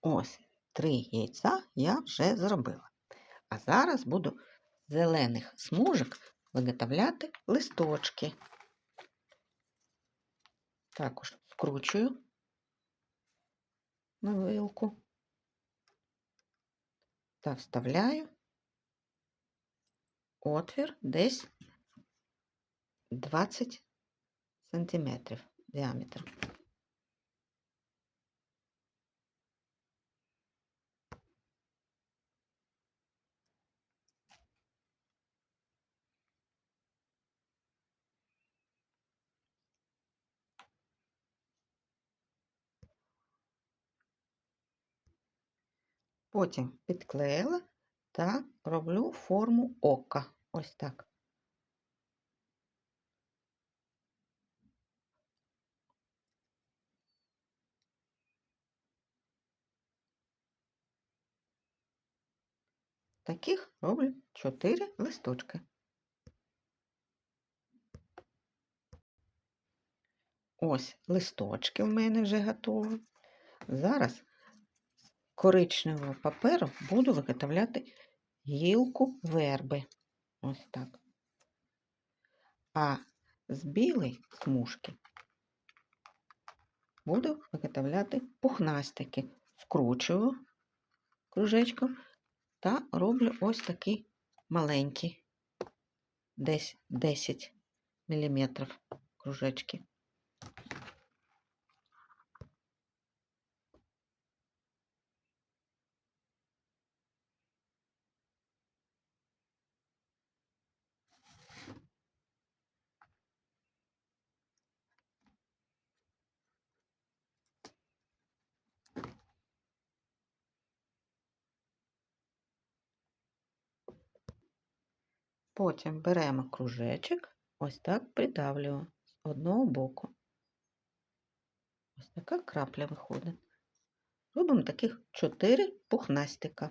Ось три яйця я вже зробила. А зараз буду зелених смужок виготовляти листочки. Також скручую на вилку та вставляю отвір десь 20 сантиметрів діаметром. Потім підклеїла та роблю форму ока. Ось так. Таких роблю 4 листочки. Ось листочки в мене вже готові. Зараз коричневого паперу буду виготовляти гілку верби. Ось так. А з білої смужки буду виготовляти пухнастики. Скручую кружечком та роблю ось такі маленькі, десь 10 мм кружечки. Потім беремо кружечок, ось так придавлюємо з одного боку. Ось така крапля виходить. Робимо таких 4 пухнастика.